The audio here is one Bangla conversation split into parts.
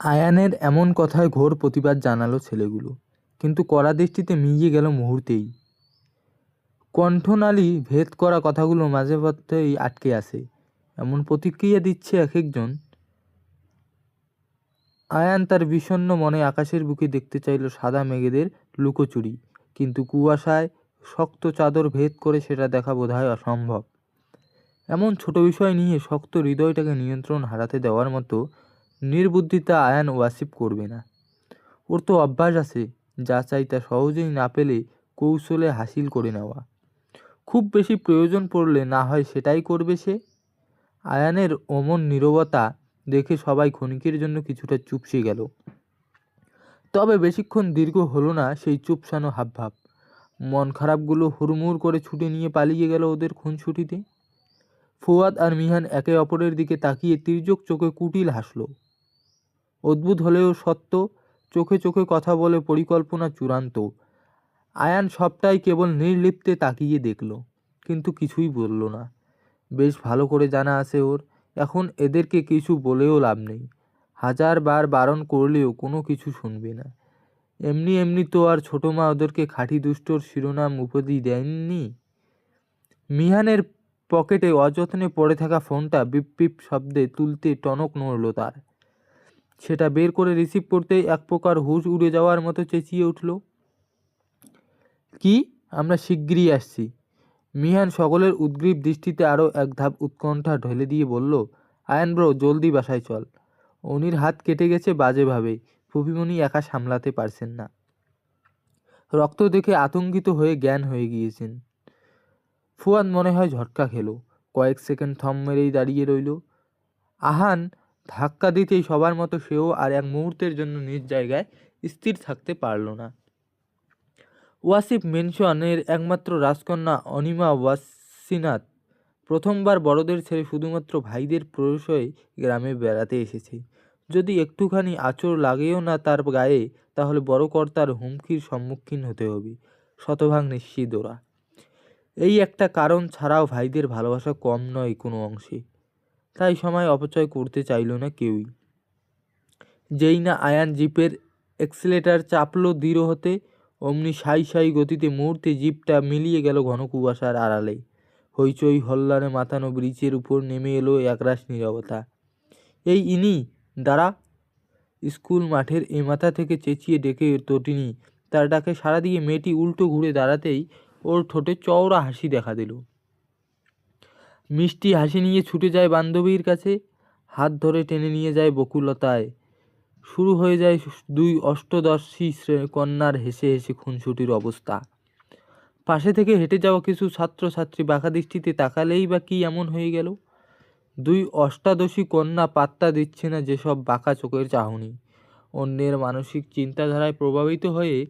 আয়ানের এমন কথায় ঘোর প্রতিবাদ জানালো ছেলেগুলো, কিন্তু কড়া দৃষ্টিতে মিলিয়ে গেল মুহূর্তেই। কণ্ঠনালী ভেদ করা কথাগুলো মাঝে মধ্যেই আটকে আসে এমন প্রতিক্রিয়া দিচ্ছে এক একজন আয়ান তার বিষণ্ণ মনে আকাশের বুকে দেখতে চাইল সাদা মেঘেদের লুকোচুরি, কিন্তু কুয়াশায় শক্ত চাদর ভেদ করে সেটা দেখা বোধহয় অসম্ভব। এমন ছোট বিষয় নিয়ে শক্ত হৃদয়টাকে নিয়ন্ত্রণ হারাতে দেওয়ার মতো নির্বুদ্ধিতা আয়ান ওয়াসিফ করবে না। ওর তো অভ্যাস আছে যা চাই তা সহজেই না পেলে কৌশলে হাসিল করে নেওয়া। খুব বেশি প্রয়োজন পড়লে না হয় সেটাই করবে সে। আয়ানের অমন নীরবতা দেখে সবাই ক্ষণিকের জন্য কিছুটা চুপসে গেল। তবে বেশিক্ষণ দীর্ঘ হলো না সেই চুপসানো হাবভাব। মন খারাপগুলো হুড়মুড় করে ছুটে নিয়ে পালিয়ে গেল ওদের খুনছুটিতে ফুয়াদ আর মিহান একে অপরের দিকে তাকিয়ে তির্যক চোখে কুটিল হাসল। অদ্ভুত হলেও সত্য, চোখে চোখে কথা বলে পরিকল্পনা চূড়ান্ত। আয়ান সবটাই কেবল নির্লিপ্তে তাকিয়ে দেখল, কিন্তু কিছুই বলল না। বেশ ভালো করে জানা আছে ওর, এখন এদেরকে কিছু বলেও লাভ নেই। হাজার বার বারণ করলেও কোনো কিছু শুনবে না। এমনি এমনি তো আর ছোটো মা ওদেরকে খাঁটি দুষ্টর শিরোনাম উপাধি দেননি। মিহানের পকেটে অযত্নে পড়ে থাকা ফোনটা বিপ বিপ শব্দে তুলতে টনক নড়ল তার। সেটা বের করে রিসিভ করতেই এক প্রকার হুশ উড়ে যাওয়ার মতো চেঁচিয়ে উঠল। কি? আমরা শিগগিরই আসছি। মিহান সকলের উদ্গ্রীব দৃষ্টিতে আরও এক ধাপ উৎকণ্ঠা ঢেলে দিয়ে বলল, আয়ন ব্রো, জলদি বাসায় চল অনির হাত কেটে গেছে বাজেভাবে ফুফিমণি একা সামলাতে পারছেন না। রক্ত দেখে আতঙ্কিত হয়ে জ্ঞান হয়ে গিয়েছেন। ফুয়াদ মনে হয় ঝটকা খেলো। কয়েক সেকেন্ড থম মেরেই দাঁড়িয়ে রইল। আহান ধাক্কা দিতেই সবার মতো সেও আর এক মুহূর্তের জন্য নিজ জায়গায় স্থির থাকতে পারল না। ওয়াসিফ মেনশনের একমাত্র রাজকন্যা অনিমা ওয়াসিনাথ প্রথমবার বড়দের ছেড়ে শুধুমাত্র ভাইদের প্রশ্রয়ে গ্রামে বেড়াতে এসেছে। যদি একটুখানি আচর লাগেও না তার গায়ে, তাহলে বড় কর্তার হুমকির সম্মুখীন হতে হবে, শতভাগ নিশ্চিত ওরা। এই একটা কারণ ছাড়াও ভাইদের ভালোবাসা কম নয় কোনো অংশে। তাই সময় অপচয় করতে চাইল না কেউই। যেই না আয়ান জিপের এক্সিলেটার চাপলো দৃঢ় হতে, অমনি সাই সাই গতিতে মুহূর্তে জিপটা মিলিয়ে গেল ঘন কুয়াশার আড়ালে। হইচই হল্লারে মাথানো ব্রিজের উপর নেমে এলো একরাশ নিরবতা। এই ইনি, দাঁড়া। স্কুল মাঠের এ মাথা থেকে চেঁচিয়ে ডেকে তটিনি। তার ডাকে সাড়া দিয়ে মেয়েটি উল্টো ঘুরে দাঁড়াতেই ওর ঠোঁটে চওড়া হাসি দেখা দিল। মিষ্টি হাসি নিয়ে ছুটে যায় বান্ধবীর কাছে, হাত ধরে টেনে নিয়ে যায় বকুলতায়। শুরু হয়ে যায় দুই অষ্টদশী কন্যার হেসে হেসে খুনসুটির অবস্থা। পাশে থেকে হেঁটে যাওয়া কিছু ছাত্রছাত্রী বাঁকা দৃষ্টিতে তাকালেই বা কি এমন হয়ে গেল? দুই অষ্টাদশী কন্যা পাত্তা দিচ্ছে না যেসব বাঁকা চোখের চাহনি। অন্যের মানসিক চিন্তাধারায় প্রভাবিত হয়ে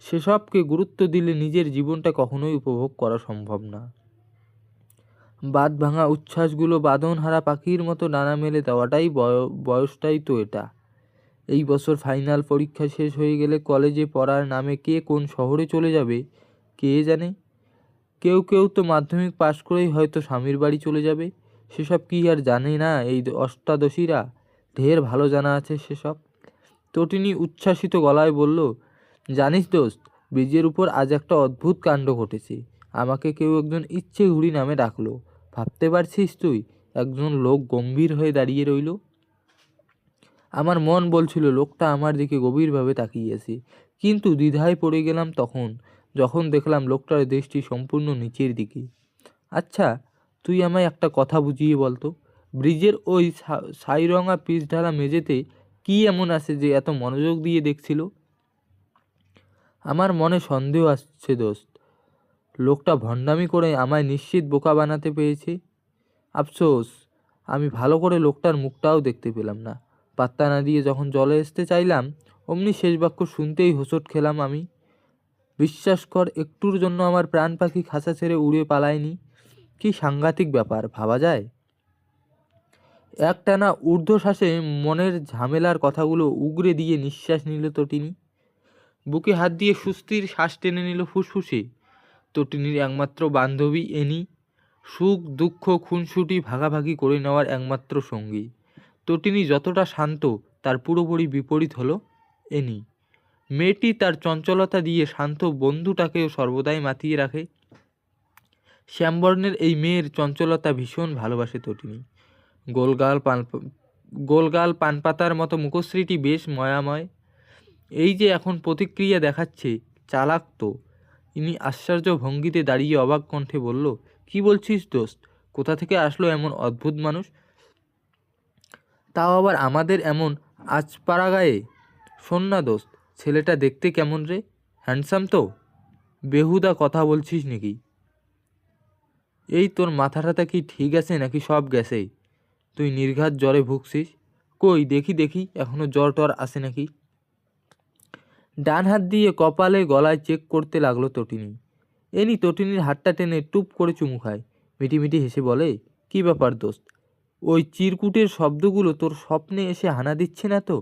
সেসবকে গুরুত্ব দিলে নিজের জীবনটা কখনোই উপভোগ করা সম্ভব না। বাদ ভাঙা উচ্ছ্বাসগুলো বাঁধনহারা পাখির মতো ডানা মেলে দেওয়াটাই বয়সটাই তো এটা। এই বছর ফাইনাল পরীক্ষা শেষ হয়ে গেলে কলেজে পড়ার নামে কে কোন শহরে চলে যাবে, কে জানে? কেউ কেউ তো মাধ্যমিক পাশ করেই হয়তো স্বামীর বাড়ি চলে যাবে। সেসব কি আর জানে না এই অষ্টাদশীরা? ঢের ভালো জানা আছে সেসব। তটিনী উচ্ছ্বাসিত গলায় বলল, জানিস দোস্ত, ব্রিজের উপর আজ একটা অদ্ভুত কাণ্ড ঘটেছে। আমাকে কেউ একজন ইচ্ছে ঘুড়ি নামে ডাকলো। ভাবতে পারছিস তুই? একজন লোক গম্ভীর হয়ে দাঁড়িয়ে রইল। আমার মন বলছিল, লোকটা আমার দিকে গভীরভাবে তাকিয়েছে। কিন্তু দ্বিধায় পড়ে গেলাম তখন, যখন দেখলাম লোকটার দৃষ্টি সম্পূর্ণ নিচের দিকে। আচ্ছা তুই আমায় একটা কথা বুঝিয়ে বলতো। ব্রিজের ওই সাইরঙা পিচ ঢালা মেঝেতে কী এমন আছে যে এত মনোযোগ দিয়ে দেখছিল? আমার মনে সন্দেহ আসছে দোস্ত। লোকটা ভণ্ডামি করে আমায় নিশ্চিত বোকা বানাতে পেরেছে। আফসোস, আমি ভালো করে লোকটার মুখটাও দেখতে পেলাম না। পাত্তা না দিয়ে যখন জলে আসতে চাইলাম, অমনি শেষ বাক্য শুনতেই হোঁচট খেলাম আমি। বিশ্বাস কর, একটুর জন্য আমার প্রাণ পাখি খাঁচা ছেড়ে উড়ে পালায়নি। কি সাংঘাতিক ব্যাপার, ভাবা যায়? একটানা ঊর্ধ্বশ্বাসে মনের ঝামেলার কথাগুলো উগরে দিয়ে নিঃশ্বাস নিল তটিনী। বুকে হাত দিয়ে সুস্থির শ্বাস টেনে নিল ফুসফুসে। তটিনীর একমাত্র বান্ধবী এনি। সুখ, দুঃখ, খুনসুটি ভাগাভাগি করে নেওয়ার একমাত্র সঙ্গী। তটিনী যতটা শান্ত, তার পুরোপুরি বিপরীত হলো এনি। মেয়েটি তার চঞ্চলতা দিয়ে শান্ত বন্ধুটাকেও সর্বদাই মাতিয়ে রাখে। শ্যামবর্ণের এই মেয়ের চঞ্চলতা ভীষণ ভালোবাসে তটিনী গোলগাল পান, গোলগাল পানপাতার মতো মুখশ্রীটি বেশ ময়াময়। এই যে এখন প্রতিক্রিয়া দেখাচ্ছে, চালাক তো। ইনি আশ্চর্য ভঙ্গিতে দাঁড়িয়ে অবাক কণ্ঠে বলল, কি বলছিস দোস্ত? কোথা থেকে আসলো এমন অদ্ভুত মানুষ? তাও আবার আমাদের এমন আজপাড়া গায়ে শোন না দোস্ত, ছেলেটা দেখতে কেমন রে? হ্যান্ডসাম তো? বেহুদা কথা বলছিস নাকি? এই তোর মাথাটা কি ঠিক আছে নাকি সব গেছে? তুই নির্ঘাত জ্বরে ভুগছিস? কই, দেখি দেখি, এখনও জ্বর টর আসে নাকি? ডান হাত দিয়ে কপালে গলায় চেক করতে লাগল তটিনী। এনি তটিনীর হাতটা টেনে টুপ করে চুমু খায়। মিটিমিটি হেসে বলে, কি ব্যাপার দোস্ত? ওই চিরকুটের শব্দগুলো তোর স্বপ্নে এসে হানা দিচ্ছে না তো?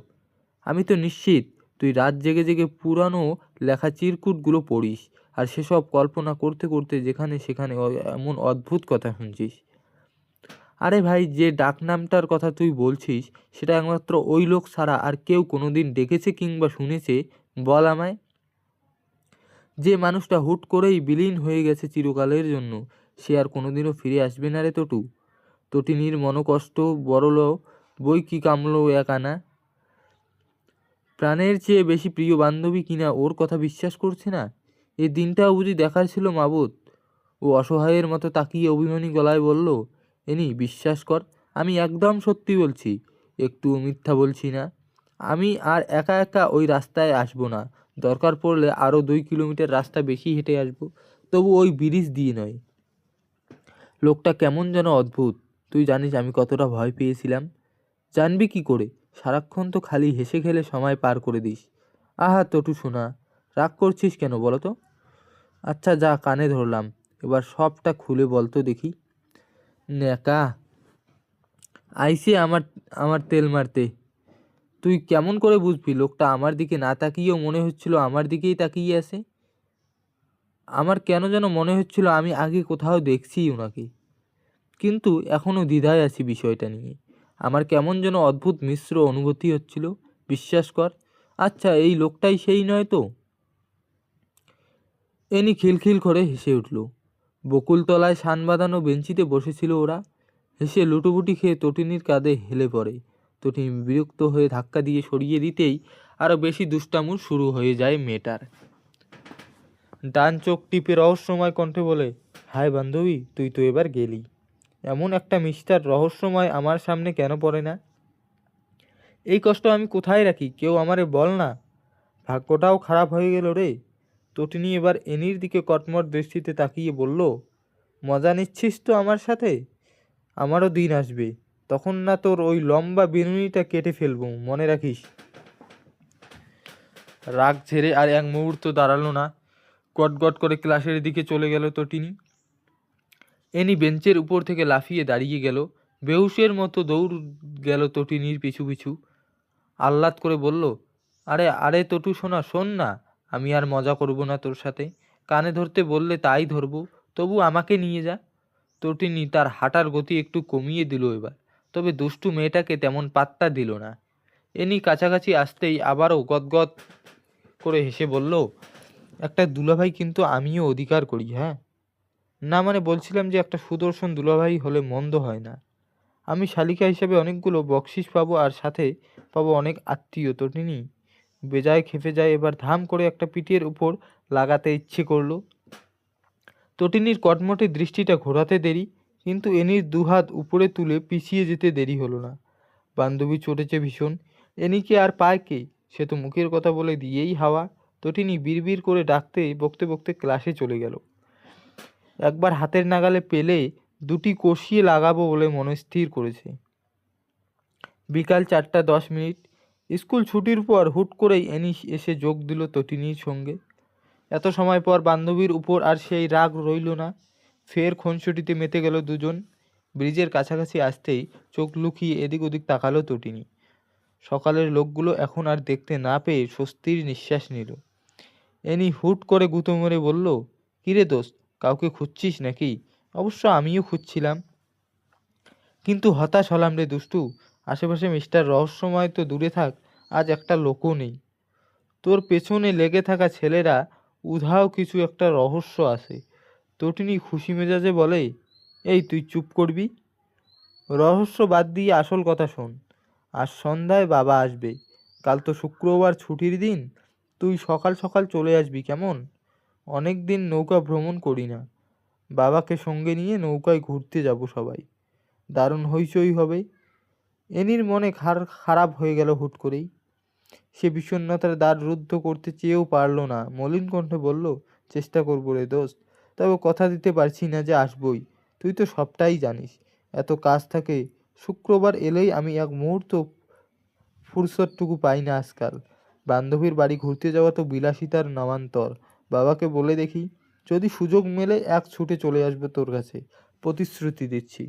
আমি তো নিশ্চিত তুই রাত জেগে জেগে পুরানো লেখা চিরকুটগুলো পড়িস আর সেসব কল্পনা করতে করতে যেখানে সেখানে এমন অদ্ভুত কথা শুনছিস। আরে ভাই, যে ডাকনামটার কথা তুই বলছিস, সেটা একমাত্র ওই লোক ছাড়া আর কেউ কোনোদিন ডেকেছে কিংবা শুনেছে বল আমায়। যে মানুষটা হুট করেই বিলীন হয়ে গেছে চিরকালের জন্য, সে আর কোনোদিনও ফিরে আসবে না রে তটু। তটিনীর মনকষ্ট বড়ল, বই কি কামলো এক আনা প্রাণের চেয়ে বেশি প্রিয় বান্ধবী কিনা ওর কথা বিশ্বাস করছে না? এই দিনটাও বুঝি দেখার ছিল মাবুত ও অসহায়ের মতো তাকিয়ে অভিমানী গলায় বলল, এনি, বিশ্বাস কর, আমি একদম সত্যি বলছি একটু মিথ্যা বলছি না। আমি আর একা একা ওই রাস্তায় আসব না। দরকার পড়লে আরও দুই কিলোমিটার রাস্তা বেশি হেঁটে আসব। তবু ওই ব্রিজ দিয়ে নয়। লোকটা কেমন যেন অদ্ভুত। তুই জানিস আমি কতটা ভয় পেয়েছিলাম। জানবি কি করে? সারাক্ষণ তো খালি হেসে খেলে সময় পার করে দিস। আহা, তটু শোনা রাগ করছিস কেন বলো তো আচ্ছা যা, কানে ধরলাম। এবার সবটা খুলে বলতো দেখি। ন্যাকা, আইসে আমার আমার তেল মারতে। তুই কেমন করে বুঝবি? লোকটা আমার দিকে না তাকিয়েও মনে হচ্ছিল আমার দিকেই তাকিয়ে আছে। আমার কেন যেন মনে হচ্ছিল আমি আগে কোথাও দেখছি ওনাকে। কিন্তু এখনও দ্বিধায় আছি বিষয়টা নিয়ে। আমার কেমন যেন অদ্ভুত মিশ্র অনুভূতি হচ্ছিল। বিশ্বাস কর। আচ্ছা এই লোকটাই সেই নয় তো? এনি খিলখিল করে হেসে উঠল। বকুলতলায় সান বাঁধানো বেঞ্চিতে বসেছিল ওরা। হেসে লুটোপুটি খেয়ে তটিনীর কাঁধে হেলে পড়ে। তটিনী বিরক্ত হয়ে ধাক্কা দিয়ে সরিয়ে দিতেই আরও বেশি দুষ্টামুর শুরু হয়ে যায় মেয়েটার। ডান চোখ টিপে রহস্যময় কণ্ঠে বলে, হায় বান্ধবী, তুই তো এবার গেলি। এমন একটা মিস্টার রহস্যময় আমার সামনে কেন পড়ে না? এই কষ্ট আমি কোথায় রাখি? কেউ আমারে বল না। ভাগ্যটাও খারাপ হয়ে গেল রে। তটিনী এবার এনির দিকে কটমট দৃষ্টিতে তাকিয়ে বলল, মজা নিচ্ছিস তো আমার সাথে? আমারও দিন আসবে। তখন না তোর ওই লম্বা বিনুনিটা কেটে ফেলব, মনে রাখিস। রাগ ঝেড়ে আর এক মুহূর্ত দাঁড়াল না। গটগট করে ক্লাসের দিকে চলে গেল তটিনী এনি বেঞ্চের উপর থেকে লাফিয়ে দাঁড়িয়ে গেল। বেহুশের মতো দৌড় গেল তটিনীর পিছু পিছু। আহ্লাদ করে বলল, আরে আরে তটু শোনা শোন না, আমি আর মজা করব না তোর সাথে। কানে ধরতে বললে তাই ধরবো, তবু আমাকে নিয়ে যা। তটিনী তার হাঁটার গতি একটু কমিয়ে দিল এবার। তবে দুষ্টু মেয়েটাকে তেমন পাত্তা দিল না। এনি কাছাকাছি আসতেই আবারও গদগদ করে হেসে বলল, একটা দুলাভাই কিন্তু আমিও অধিকার করি হ্যাঁ? না মানে বলছিলাম যে একটা সুদর্শন দুলাভাই হলে মন্দ হয় না। আমি শালিকা হিসাবে অনেকগুলো বকশিস পাবো আর সাথে পাবো অনেক আত্মীয় তটিনী বেজায় খেপে যায়, এবার ধাম করে একটা পিঠের উপর লাগাতে ইচ্ছে করল। তটিনীর কটমটে দৃষ্টিটা ঘোরাতে দেরি কিন্তু এনির দুহাত উপরে তুলে পিছিয়ে যেতে দেরি হলো না। বান্ধবী চটেছে ভীষণ। এনিকে আর পায় কে? সে তো মুখের কথা বলে দিয়েই হাওয়া। তটিনী বিড়বিড় করে ডাকতে বকতে বকতে ক্লাসে চলে গেল। একবার হাতের নাগালে পেলে দুটি কষিয়ে লাগাবো বলে মনস্থির করেছে। বিকাল চারটা দশ মিনিট। স্কুল ছুটির পর হুট করেই এনি এসে যোগ দিল তটিনীর সঙ্গে। এত সময় পর বান্ধবীর উপর আর সেই রাগ রইল না। ফের খুনসুটিতে মেতে গেল দুজন। ব্রিজের কাছাকাছি আসতেই চোখ লুকিয়ে এদিক ওদিক তাকালো তটিনী। সকালের লোকগুলো এখন আর দেখতে না পেয়ে স্বস্তির নিঃশ্বাস নিল। এনি হুট করে গুঁতো মেরে বলল, কিরে দোস্ত, কাউকে খুঁজছিস নাকি? অবশ্য আমিও খুঁজছিলাম। কিন্তু হতাশ হলাম রে দুষ্টু। আশেপাশে মিস্টার রহস্যময় তো দূরে থাক, আজ একটা লোকও নেই। তোর পেছনে লেগে থাকা ছেলেরা, উধাও কিছু একটা রহস্য আছে। তটিনী খুশি মেজাজে বলে, এই তুই চুপ করবি? রহস্য বাদ দিয়ে আসল কথা শোন। আর সন্ধ্যায় বাবা আসবে। কাল তো শুক্রবার ছুটির দিন। তুই সকাল সকাল চলে আসবি কেমন? অনেক দিন নৌকা ভ্রমণ করি না। বাবাকে সঙ্গে নিয়ে নৌকায় ঘুরতে যাব সবাই। দারুণ হইচই হবে। এনির মনে খার, খারাপ হয়ে গেল হুট করেই। সে বিষণ্ণতার দ্বার রুদ্ধ করতে চেয়েও পারল না। মলিন কণ্ঠে বলল, চেষ্টা করব রে দোস্ত। তবে কথা দিতে পারছি না যে আসবই। তুই তো সবটাই জানিস। এত কাজ থাকে, শুক্রবার এলেই আমি এক মুহূর্ত ফুরসতটুকু পাই না আজকাল। বান্ধবীর বাড়ি ঘুরতে যাওয়া তো বিলাসিতার নামান্তর। বাবাকে বলে দেখি, যদি সুযোগ মেলে এক ছুটে চলে আসব তোর কাছে। প্রতিশ্রুতি দিচ্ছি।